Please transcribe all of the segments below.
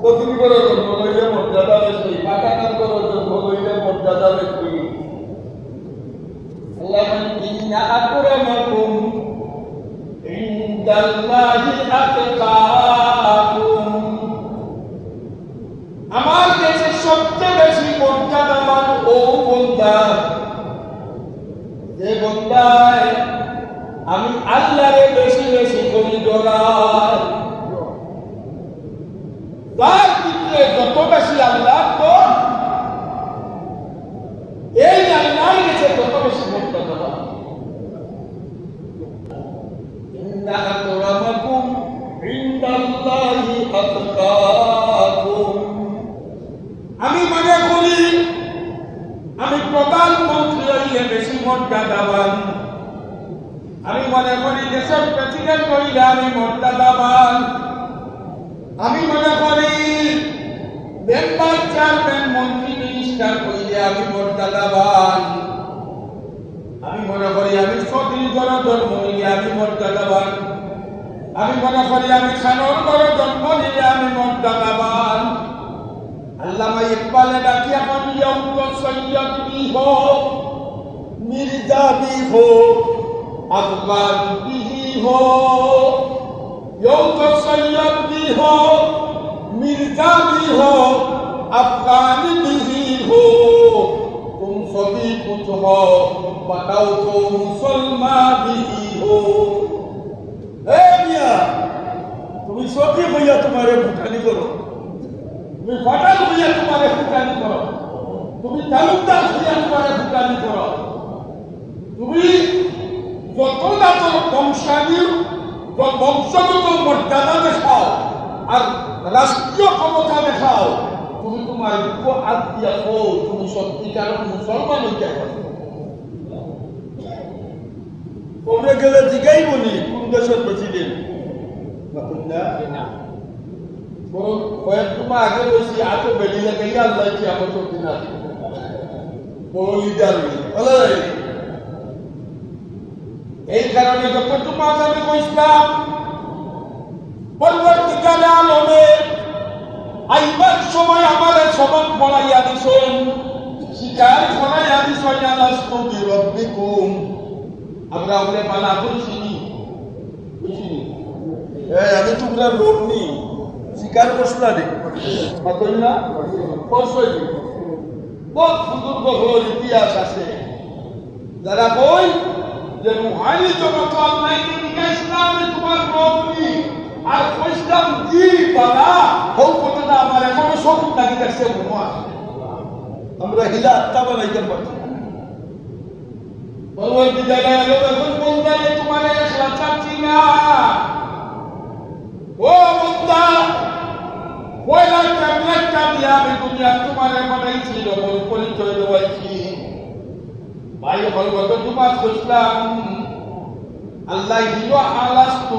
পৃথিবী করে জন্ম লইলে মর্যাদা বেশি পাকাকার করে জন্ম লইলে মর্যাদা আল্লাহ বলেন, ইন্না আকরামাকুম ইনদাল্লাহি আতকাকুম আমার কাছে সবচেয়ে বেশি মর্যাদাবান ও বন্দা যে বন্দায় আমি আল্লাহরে বেশি বেশি করি ডলার তার দিকে যত বেশি আল্লাহ তো এই আল্লাহ গেছে তত বেশি মর্যাদাবান ইন্না আকরামাকুম ইনদাল্লাহি আতকাকুম আমি মনে করি আমি প্রধানমন্ত্রী হইলে বেশি মর্যাদাবান আমি মনে করি দেশের প্রেসিডেন্ট হইলে আমি মর্যাদাবান আমি মনে করি, মেম্বার চেয়ারম্যান, মন্ত্রী, মিনিস্টার হইলে আমি মর্যাদাবান। আমি মনে করি, আমি সতীর গণ নিলে আমি মর্যাদাবান। আমি মনে করি, আমি খানোর জন্ম নিলে আমি মর্যাদাবান। আল্লামা ইকবালে ডাকিয়া বলিয়া, উত্তর সৈয়দ বি হো মির্জা বি হো আফগান বিহি یوں تو سید بھی ہو مرزا بھی ہو افغان بھی ہو تم سبھی کچھ ہو بتاؤ تو مسلمان بھی ہو اے میاں তুমি সবই হইয়া তোমারে ভুটানি করো তুমি ফাটাল হইয়া তোমারে ভুটানি করো তুমি তালুকদার হইয়া তোমারে ভুটানি করো তুমি যত না তো বংশানীর বংশগত মর্যাদা দেখাও আর রাষ্ট্রীয় ক্ষমতা দেখাও তুমি তোমার দুঃখ আত্মীয় হো তুমি সত্যিকার মুসলমান হইতে পারো তোমরা গেলে জিগাই বলি কোন দেশের প্রেসিডেন্ট না বরং কয়েক মাস আগে বলছি এত বেরিয়ে লাগে আল্লাহ কি আমার তো দিনা বড় লিডার এই কারণে তোমার আমি কইছিলাম পরবর্তীকালে আলমে আইবার সময় আমাদের সবক পড়াইয়া দিছেন। শিকার করাইয়া দিছেন আল্লাহ স্তুতি রব্বিকুম আমরা ওরে পালা করছি এই, আমি তোমরা লোক নি স্বীকার করছিল রে মাতই না? করছই বহুত সুন্দর গল্প ইতিহাস আছে। যারা কই যে রুহানি জগৎ আল্লাহকে ইসলামে তোমার লোক নি আর কইসলাম জি বাবা হোক কথাটা আমার এখনও সব লাগি দেখছে, মনে আমরা হিলা আত্মা বানাইতে পারছি পরবর্তী জায়গায় এলো এখন বলতে তোমার একলা চাচ্ছি না? ও বন্দা পয়লা ট্যাবলেটটা দিয়ে আমি দুনিয়া তোমার বানাইছি পরিচয় দেওয়াইছি ভাই গত দুমাস কইছিলাম আল্লাহ হিল আলাস্তু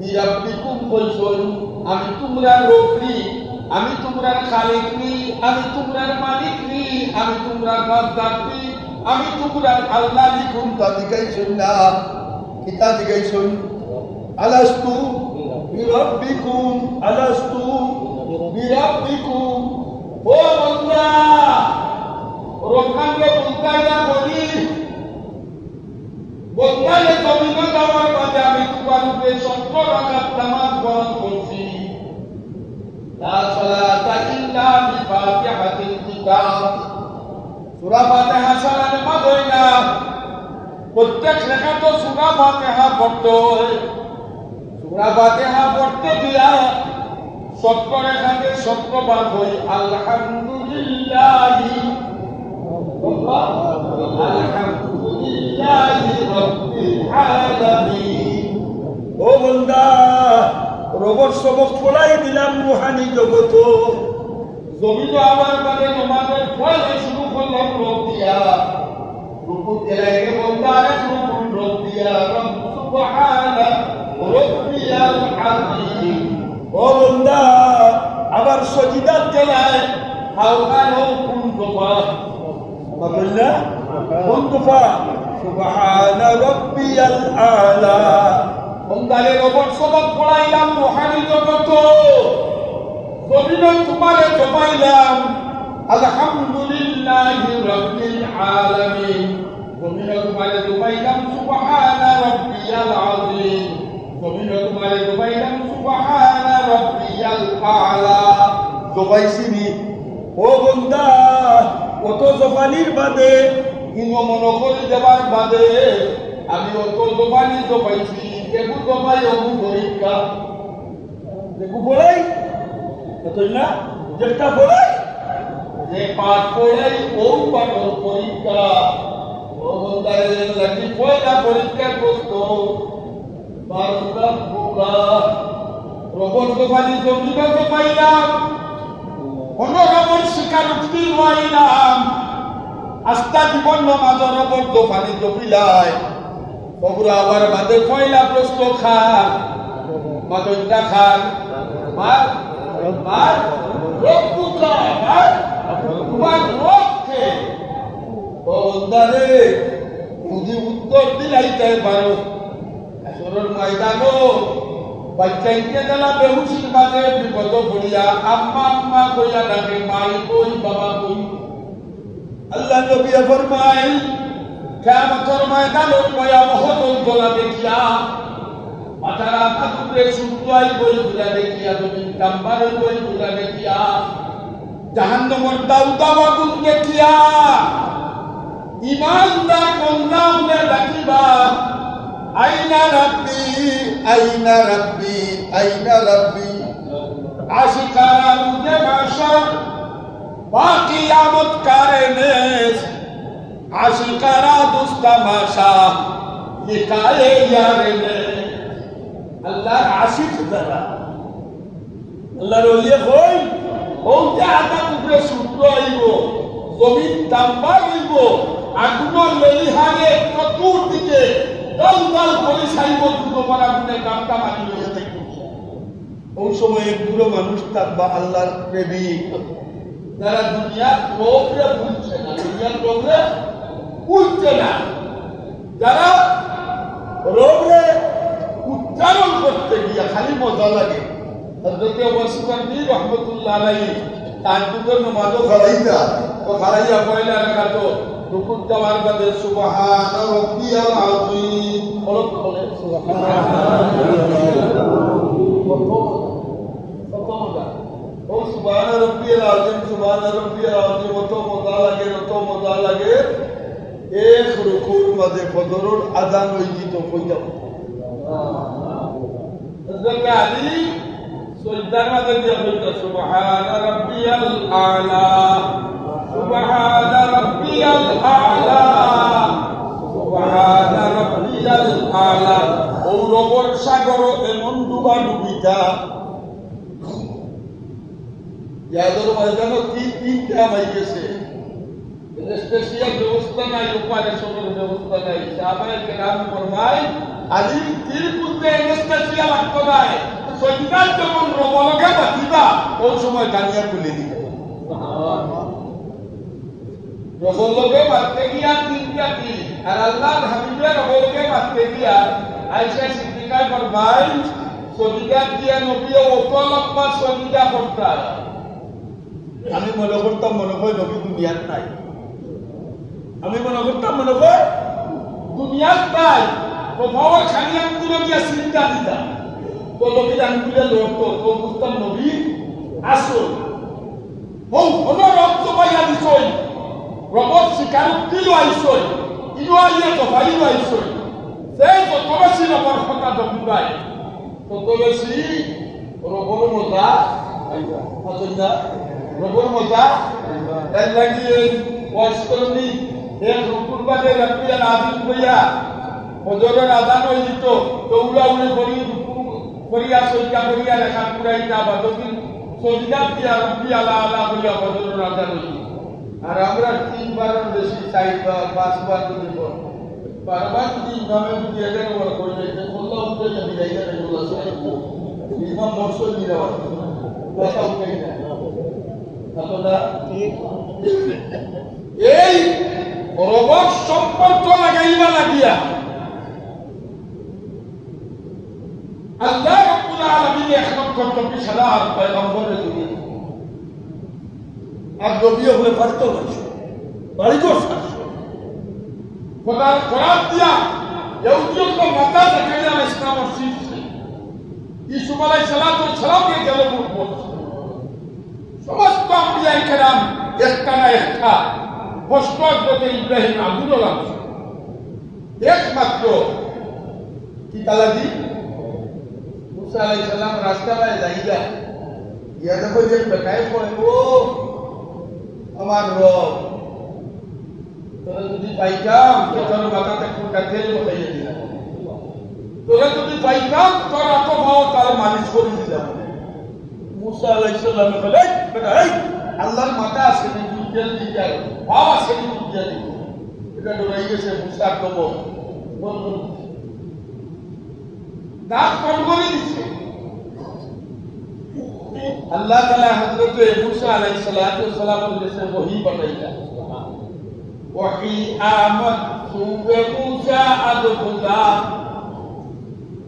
বিরাব্বিকুম কইছন আমি তোমরা রবি আমি তোমরা খালিক নি আমি তোমরা মালিক নি আমি তোমরা রাজ্জাক নি আমি তোমরা আল্লাহ লিখুন। তা দিগাইছন না কিতা দিগাইছন আলাস্তু বিরাব্বিকুম আলাস্তু বিরাব্বিকুম ও বান্দা রক্ষাঙ্গে বুলকাইয়া বলি বন্ধালে জমিন দেওয়ার মাঝে আমি তোমার উপরে সত্তর রাখার নামাজ বরণ করছি। লা সালাতা ইল্লা বিফাতিহাতিল কিতাব সূরা ফাতিহা ছাড়া হয় না, প্রত্যেক লেখা তো সূরা ফাতিহা পড়তে হয় সূরা ফাতিহা পড়তে দিয়া সত্য রেখাকে সত্যবার হই আলহামদুলিল্লাহি আলহামদুলিল্লাহি ও বন্দা রবর সবক দিলাম রুহানি জগত। জমিন আমার মানে তোমাদের ফল শুরু করলাম দিয়া। রূপু তেলাইকে বন্দা রূপুন দিয়া। রব সুবহানা রব্বিয়াল আযীম। ও বন্দা আবার সজিদার তেলায় হাওকান কোন দফা কোন দফা সুবহানা রব্বিয়াল আলা। বন্দারে রবর সবক পড়াইলাম, রুহানি জগত। জমাইলাম। আলহামদুলিল্লাহ রব্বিল আলামিন। জমিনে তোমারে জমাইলাম, সুবহানা রব্বিয়াল আযীম। জমিনে তোমারে জমাইলাম, সুবহানা রব্বিয়াল আলা। জমাইছিনি ও বন্দা কত জবানির বাদে ইন মন করে দেবার বাদে, আমি অত জবানি জমাইছি কেবু জমাই অবু পরীক্ষা দেখু বলাই এতই না? যেটা বলাই যে পাঠ পড়াই ও পাঠর পরীক্ষা। পরীক্ষা করত বারোটা পাইলাম অনরবর শিকার উঠতি হইলাম আস্তা জীবন নমাজ রবর দোকানি জপিলাই বগুড়া আবার বাদে পয়লা প্রশ্ন খান মাতন্ডা খান মার মার রব্বুকা মার তোমার রবকে বন্দারে যদি উত্তর দিলাইতে পারো আসরের যন্ত্রণা দেখিয়া ইমানদার উলে ডাকিবা আইনা রাব্বি আইনা রাব্বি আইনা রাব্বি। আশিকারা মুজে মাশার বাকি আমত কারে কারেনেস আশিকারা দুস্তামাশা লিখায়ে ইয়ারেনে আল্লাহ আশিক দ্বারা আল্লাহর ওলিয়ে কই ও যে আটা উপরে সূত্র আইব, জমিন দাম্বা হইব আগুনের লেলি হাগে চতুর্দিকে দল দল করে সাইব পর গামটা মারি হয়ে থাকবে ওই সময় বুড়ো মানুষ থাকবা আল্লাহর প্রেমিক যারা দুনিয়ার প্রোগ্রে বুঝছে না দুনিয়ার বুঝছে না। যারা রোগরে উচ্চারণ করতে গিয়া খালি মজা লাগে হজরতে ওয়াসিফানি রহমতুল্লাহ আলাইহি তার যুগের নমাজও খালাইতা ও খালাইয়া পয়লা রাখাত। রুকুত যাওয়ার বাদে সুবহান রাব্বিয়াল আযীম তো বলে মজা ও সুবহান রাব্বিয়াল আযীম সুবহান রাব্বিয়াল আযীম কত মজা লাগে কত মজা লাগে এক রুকুর মাঝে সুবহান সুবহান রাব্বিয়াল আলা সুবহান রাব্বিয়াল আলা ও রবর সাগর এমন ডুবা ডুবিতা যাদের ময়দানও তিন তিনটা মাই গেছে। স্পেশাল ব্যবস্থা নাই অপারেশনের ব্যবস্থা নাই। সাহাবায়ে কেরাম ফরমায়, আলী তীর কুলতে স্পেশাল আক্ত নাই সৈনিকার যখন রবলকে বাঁচিবা ওই সময় কানিয়া খুলে দিবে। রবলকে মারতে গিয়া তিনটা তীর আর আল্লাহর হাবিবের রবলকে মারতে গিয়া আয়েশা সিদ্দিকা ফরমায় সদিকা দিয়া নবী অত লম্বা সদিকা করতাম আমি মনে করতাম মনে হয় নবী দুনিয়ার নাই। আমি মনে করতাম মনে হয় দুনিয়ার নাই। কোথাও খালি আঙ্গুলো গিয়া চিন্তা দিতাম তো নবীর আঙ্গুলে লড়তো তো বুঝতাম নবী আসল। ও হলো রক্ত পাইয়া দিছই। তো ভাইও আইছই সেই যত বেশি রবর কথা দবিবাই তত বেশি রবর মজা আইবা রবর মজা এর লাগিয়ে ওয়াসকরণী এক রুকুর বাদে রাব্বিয়াল আযীম কইয়া ফজরের আযান হই দিত দৌড়া উড়ে করি রুকু করিয়া সইকা করিয়া রেখা পুরাইতা বা যদিন সজিদা দিয়া রব্বি আলা আলা কইয়া ফজরের আযান হই আর আমরা তিনবারের বেশি চারবার, পাঁচবার যদি বারবার ইমামে যদি এখানে বড় করে যাইতে উঠে যাইতে কথা উঠে এই সম্পর্ক লাগাইবা লাগিয়া। আল্লাহ রাব্বুল আলামিন এক লক্ষ চব্বিশ হাজার পয়গম্বরের দিকে আগ্রহীয় হয়ে পালিত হয়েছিল পালিত শাসন খোদা খরাব দিয়া ইহুদিয়ত মাতা দেখাইয়া ইসলামের শীর্ষ ইসু মালাই সালাত সালামকে গেল সমস্ত আম্বিয়া কেরাম একটা না একটা হস্তগত ইব্রাহিম আবুল লাগছে একমাত্র কি তালাদি মুসা আলাই সালাম রাস্তায় যাইয়া ইয়া দেখো যে বেকায় পড়ে, ও আমার রব। তোরা যদি পাইতাম তো তোর মাথাতে ফুলটা তেল বসাইয়ে দিলাম তোরা যদি পাইতাম তোর এত ভাও তার মালিশ করে দিলাম মুসা আলাইসাল্লাম বলে "এই, বেটা এই আল্লাহর মাথা আছে নি দিতে আর ভাও আছে নি দিব। এটা ডরাই গেছে মুসার কব দাঁত কট করে দিচ্ছে আল্লাহ তালা হজরত মুসা আলাইহিস সালাতু ওয়াস সালামের কাছে ওহী পাঠাইলা वही आमद सूबे मूसा अद खुदा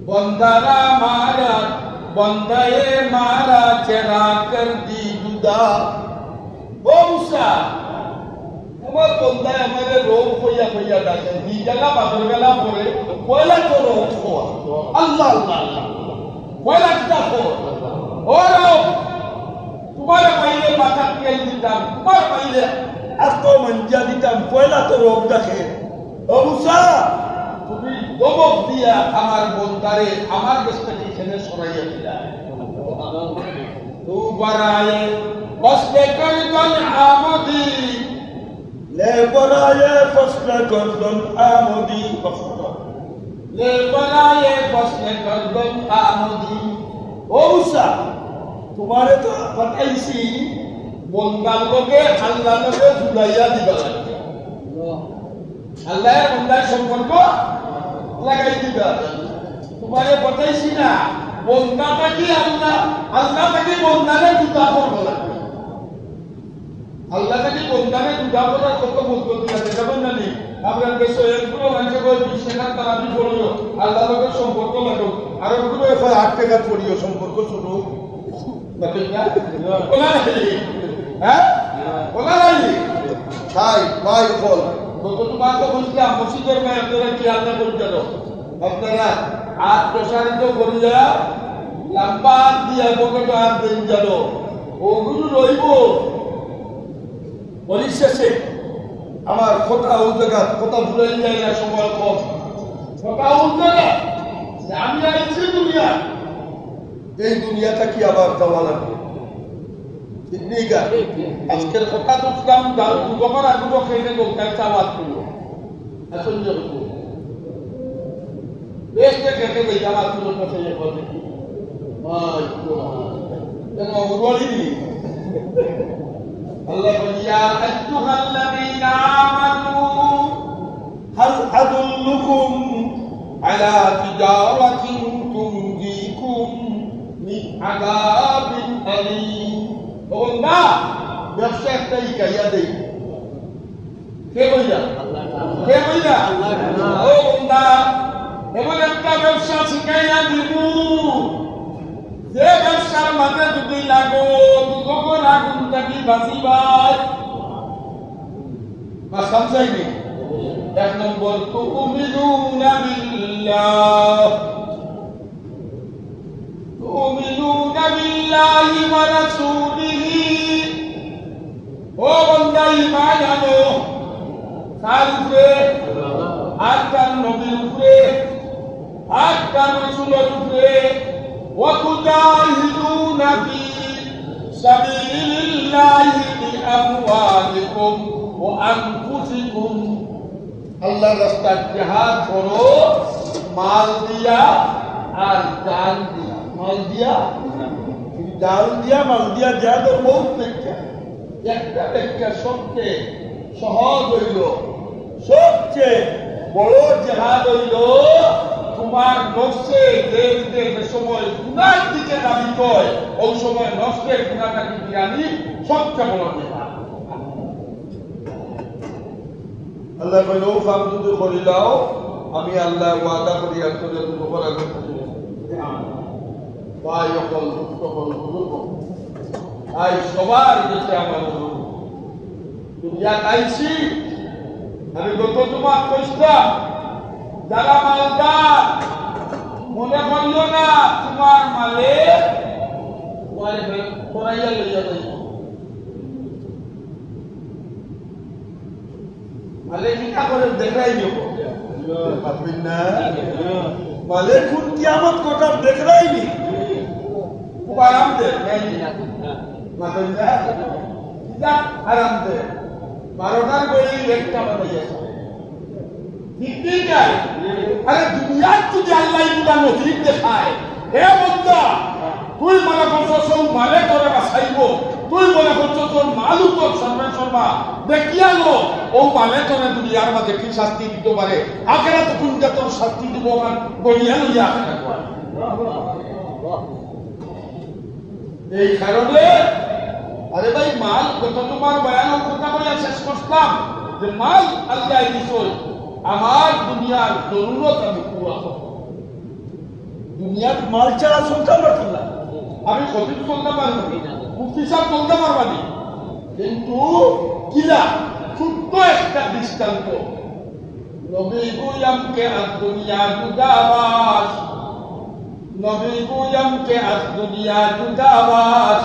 बंदरा मारा बंदे मारा चरा कर दी जुदा ओ मूसा আমার বন্দায় আমাদের রোগ হইয়া হইয়া ডাকে দি গেলা বাদর গেলা পরে পয়লা তো রোগ হওয়া আল্লাহ আল্লাহ আল্লাহ পয়লা কিতা হো রোগ তোমার পাইলে মাথা তেল দিতাম তোমার পাইলে এত মঞ্জা দিতাম পয়লা তো রোগ দেখে। মুসা তুমি দবক দিয়া আমার বন্দারে আমার দেশ থেকে এখানে সরাইয়া দিলা। তু বারায়ে বসলে করিতন আমদি। লে বরায়ে ফসলে গর্দন আমদি লে বারায়ে বসলে করিতন আমদি। ও মুসা তোমারে তো পাঠাইছি বন্দার লোকে আল্লাহ লোকে জুলাইয়া দিবা লাগবে। আল্লাহর বন্দার সম্পর্ক লাগাই দিবা তোমারে বতাইছি না বন্দাটা কি আল্লাহ আল্লাহ তাকে বন্দারে জুতা করব লাগবে। আল্লাহ তাকে বন্দারে জুতা করার কত বলতে আছে যেমন জানি আপনার দেশে একগুলো মানুষ কই বিশ টাকা তারা আল্লাহ লোকের সম্পর্ক লাগো আর এফআই আট টাকা পড়িও সম্পর্ক শুরু হ্যাঁ? নাই? বল। আপনারা হাত প্রসারিত করিয়া লম্বা দিয়া পকেটে হাত দিন যেন ওগুলো রইব। পরিশেষে আমার কথা ও জায়গা কথা ভুলে যায় না, সময় কম। কথা না যে আমি আইছি দুনিয়া। এই দুনিয়াটা কি আবার দেওয়া লাগবে আজকের কথা বুঝলাম যুবকের যুবক হইলে লোকের চাওয়াত করব। আসন্ন দেশ থেকে গেলে যাওয়ার জন্য পছন্দ করবে আল্লাহ বলিয়া আইয়ুহাল্লাযীনা আমানু হাল আদুল্লুকুম على تجارة تنجيكم من عذاب أليم বন্ধা ব্যবসা একটাই কাইয়া দেই কে বইলা কে বইলা ও বন্ধা এমন একটা ব্যবসা শিখাইয়া দিব যে ব্যবসার মাঝে যদি লাগো দুঃখর আগুন থাকি বাঁচিবাই বা সমঝাইনি এক নম্বর তুমিনুনা বিল্লাহ তুমিনুনা বিল্লাহি ওয়া রাসূলিহি ও বান্দা ঈমান আনো কার উপরে আর কার নবীর উপরে আর কার রাসূলের উপরে ওয়া তুজাহিদুনা ফি সাবিলিল্লাহি বিআমওয়ালিকুম ওয়া আনফুসিকুম আল্লাহ রাস্তার জেহাদ করো, মাল দিয়া আর জান দিয়া। মাল দিয়া? ডাল দিয়া, মাল দিয়া তো বহুত ব্যাখ্যা একটা ব্যাখ্যা সবচেয়ে সহজ হইল, সবচেয়ে বড় জেহাদ হইল তোমার নফসে যে যে সময় গুনার দিকে দাবি কয় ওই সময় নষ্টের গুণাটাকে জ্ঞানী সবচেয়ে বড় জেহাদ। আল্লাহ কইল, ও কাম যদি করিলাও আমি আল্লাহ ওয়াদা করি করে দুটো করা করতে ভাই, অকল কল আই সবার কাছে আমার অনুরোধ দুনিয়া খাইছি আমি গত তোমার কইছিলাম, যারা মালদার, মনে করল না তোমার মালে তোমারে করাইয়া লইয়া যাইব। মালে করে দেখাই দিব। ভাববেন না মালে কোন কিয়ামত কটার দেখ রাইনি খুব আরাম দে। মাতন যা যা দে। বারোটার বই একটা বানাইয়া ঠিক ঠিক আরে দুনিয়ার যদি আল্লাহ ইগুলা নজির দেখায়, হে বন্ধা তুই মনে করছ সব মালে করে বাসাইব তুই মনে করছ তোর মালু তোর সর্বে সর্বা দেখিয়া লো। ও মালে করে দুনিয়ার মাঝে কি শাস্তি দিতে পারে? আখেরা তো কোন তোর শাস্তি দিব আমার বলিয়া লইয়া এই কারণে, আরে ভাই, মাল কত তোমার বয়ানের কথা বলে শেষ করলাম যে মাল আল্লাহ দিছল আমার দুনিয়ার জরুরত আমি পুরা। দুনিয়ার মাল ছাড়া চলতে পারতাম না। আমি খতিব চলতে পারব মুফতি সাহেব চলতে পারবানি কিন্তু কিলা ছোট্ট একটা দৃষ্টান্ত। নবী গুয়াম কে আজ দুনিয়া দুদাবাস নবী গুয়াম কে আজ দুনিয়া দুদাবাস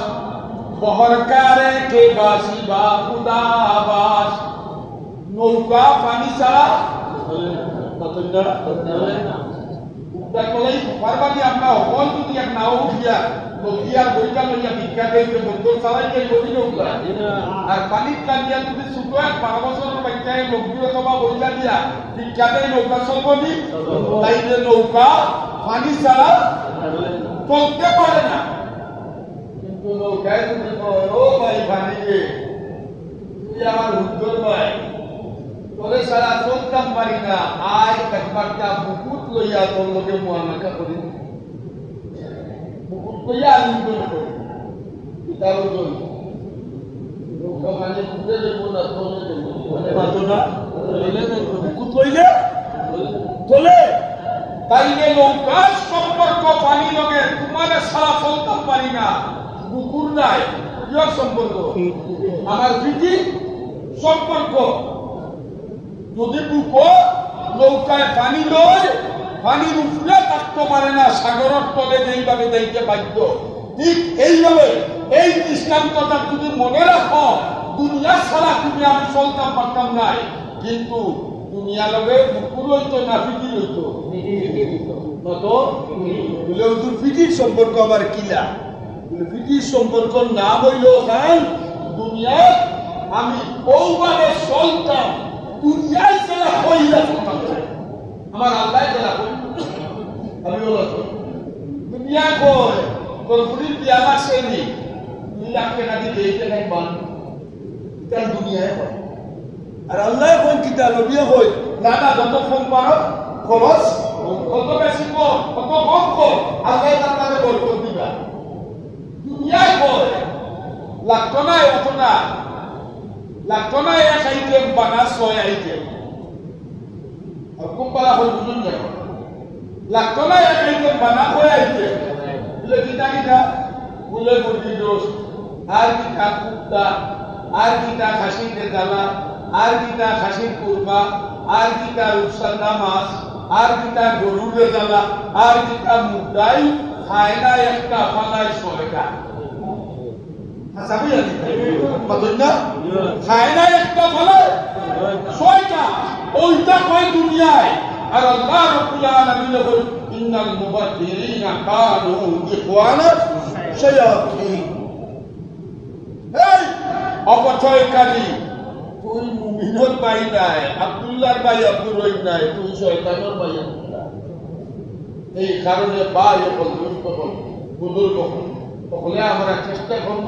বহরকারে কে বাসি বা উদাবাস নৌকা পানি ছাড়া পারতেন না তারপরেই পারবানি আমরা অকল যদি এক নাও উঠিয়া নদিয়ার বইটা লইয়া ভিক্ষা দিতে বন্ধ চালাই যাই বলি আর পানির কান্দিয়া যদি ছোট এক বারো বছরের বাচ্চায় নব্বই অথবা বইটা দিয়া ভিক্ষা দেয় নৌকা চলবনি তাই যে নৌকা পানি ছাড়া চলতে পারে না। কিন্তু নৌকায় কয়, ও ভাই রে তুই আমার উত্তর ভাই। তোরে সারা চলতাম পারি না। আয় কাকবারটা বুকুত লইয়া তোর লোকে মোয়ানাকা করি বুকুত আমি করে করি পিতার ওজন মানে ঘুরে দেবো না তোলে দেবো তাইলে নৌকার সম্পর্ক পানি লগে তোমার সারা চলতাম পারি না। বুকুর নাই সম্পর্ক। আমার প্রীতি সম্পর্ক। যদি বুকো নৌকায় পানি লয় পানির উপরে থাকতে পারে না, সাগরের তলে এইভাবে দেখতে বাধ্য ঠিক এইভাবে এই দৃষ্টান্তটা তুমি মনে রাখো, দুনিয়া ছাড়া তুমি আমি চলতাম পারতাম নাই কিন্তু দুনিয়া লগে বুকুর হইতো, না ফিটি হইতো। বলে, হুজুর ফিটির সম্পর্ক আমার কিলা বলে ফিটির সম্পর্ক না হইল খান দুনিয়া আমি বউবারে চলতাম, দুনিয়ায় হইলা চলতাম আমার আল্লাহ হইল আমি বলো দুনিয়া কই? বিয়া লাগছে নি দুই লাখ টাকা দিতে এইটা নাই বান এটা দুনিয়ায় হয় আর আল্লাহ কোন কিতা নবিয়া কই দাদা যত ফোন পারো খরচ কত বেশি কর, কত কম কর, আল্লাহ তার বল করে দিবা দুনিয়ায় কয় লাগতো না অত না। লাগতো না এক আইটেম বানা ছয় আইটেম আর কোম্পালা হল বুঝুন যাই লাগতো না এক আইটেম বানা ছয় আইটেম বলে কিটা কিটা বলে মুরগি দোষ আর কিটা কুত্তা আর কিটা খাসির রেজালা আর কিটা খাসির কুরমা আর কিটা রূপসান্দা মাছ আর কিটা গরুর রেজালা আর কিটা মুদ্রাই খায় না একটা ফালায় ছয়টা পারতেন না খায় না একটা ফালায় ছয়টা। ওইটা কয় দুনিয়ায়? আর আল্লাহ রব্বুল আলামিন বলেন, ইন্নাল মুবাদ্দিরিনা কানু ইখওয়ানা শায়াতিন। এই, অপচয়কারী। তুই মুমিনের ভাই নাই, আব্দুল্লাহর ভাই আব্দুর রহিম নাই, তুই শয়তানের ভাই এই কারণে ভাই অকল দুষ্ট হল বুজুর্গ হল আমরা চেষ্টা করব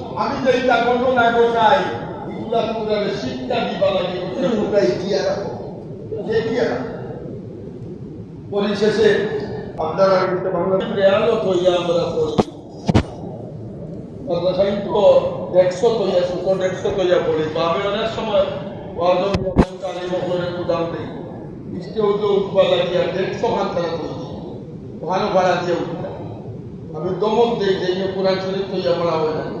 আমি যেটা ঘটনা ঘটাই এগুলো পুরা পুরা শিক্ষা দিবা লাগে দিয়া রাখো। যে দিয়া রাখো। পরিশেষে আপনারা কিন্তু হইয়া আমরা পড়ি। মাদ্রাসায় তো দেখছ তৈয়া সুতো দেখছ তৈয়া পড়ি। তো আমি অনেক সময় ওয়াজন কালী মহলের উদাম দিই। বৃষ্টি হতে উঠবা লাগিয়া দেখছ খান তারা তৈরি। ওখানে ভাড়া দিয়ে উঠবা আমি দমক দিই যে কোরআন শরীফ তৈয়া পড়া হয় না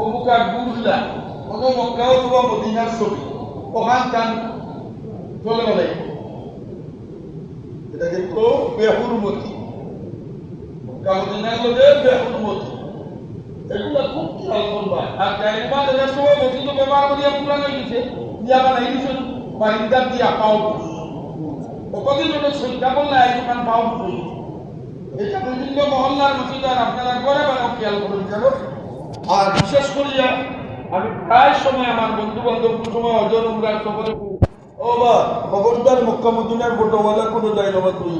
অমুকা গুরুলা কোনো মক্কা অথবা মদিনার ছবি। ওখান টান চলে গেলে এটা কিন্তু বেহুরমতি মক্কা, মদিনার লোকে বেহুরমতি এগুলা খুব খেয়াল করবা। আর জাইনবাদ এর সময় মসজিদ ব্যবহার করিয়া পুরা হয়ে গেছে। দিয়া বানাই দিছে বারিন্দার দিয়া পাও জন্য সজ্জা করলে একখান পাও এটা বিভিন্ন মহল্লার মসজিদ, আর আপনারা করে বানাও খেয়াল করুন কেন? আর বিশেষ করিয়া আমি প্রায় সময় আমার বন্ধু বান্ধব সময় অজন উমরার সফরে ও বা খবরদার মক্কা মদিনার ফটোওয়ালা কোনো জায়গাবাদ তুই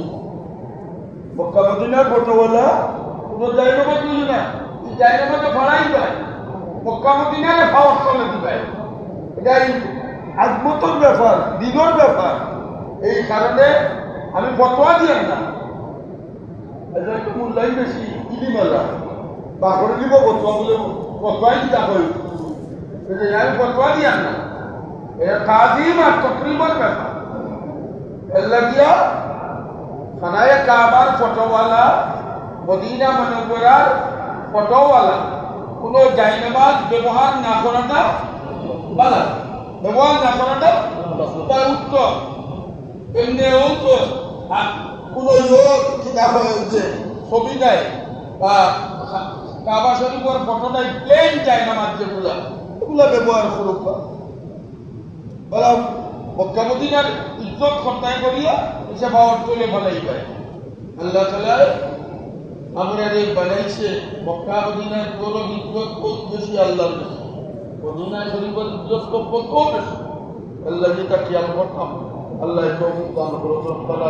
মক্কা মদিনার ফটোওয়ালা কোনো জায়গাবাদ তুই না। এই জায়গাবাদে ভাড়াই যায়। মক্কা মদিনারে পাওয়ার চলে দিবে এটা এই আজমতর ব্যাপার দিগর ব্যাপার। এই কারণে আমি ফটোয়া দিয়াম না। এটা একটু মূল্যায়ন বেশি ইদি মেলা বা করে দিব ফটোয়া বলে ফটোয়াই দিতা হয় এটা লাগিয়া খানায় কাবার ফটোওয়ালা, মদিনা মনোবরার ফটোওয়ালা, কোনো জাইনামাজ ব্যবহার না করাটা বালা। ব্যবহার না করাটা উত্তর এমনিও তো আ- কোনো লোক ছবি দেয় বা কাবা শরীফের প্লেন যেগুলা এগুলা ব্যবহার করুক ইজ্জত করিয়া পাওয়ার চলে ভালাই পায় আল্লাহ তালা আমরা এই বানাইছে মক্কা গৌরব ইজ্জত বহুত বেশি আল্লাহর বেশি মদিনা শরীফের ইজ্জত তো কত বেশি আল্লাহ যেটা খেয়াল করতাম, আল্লাহ তারা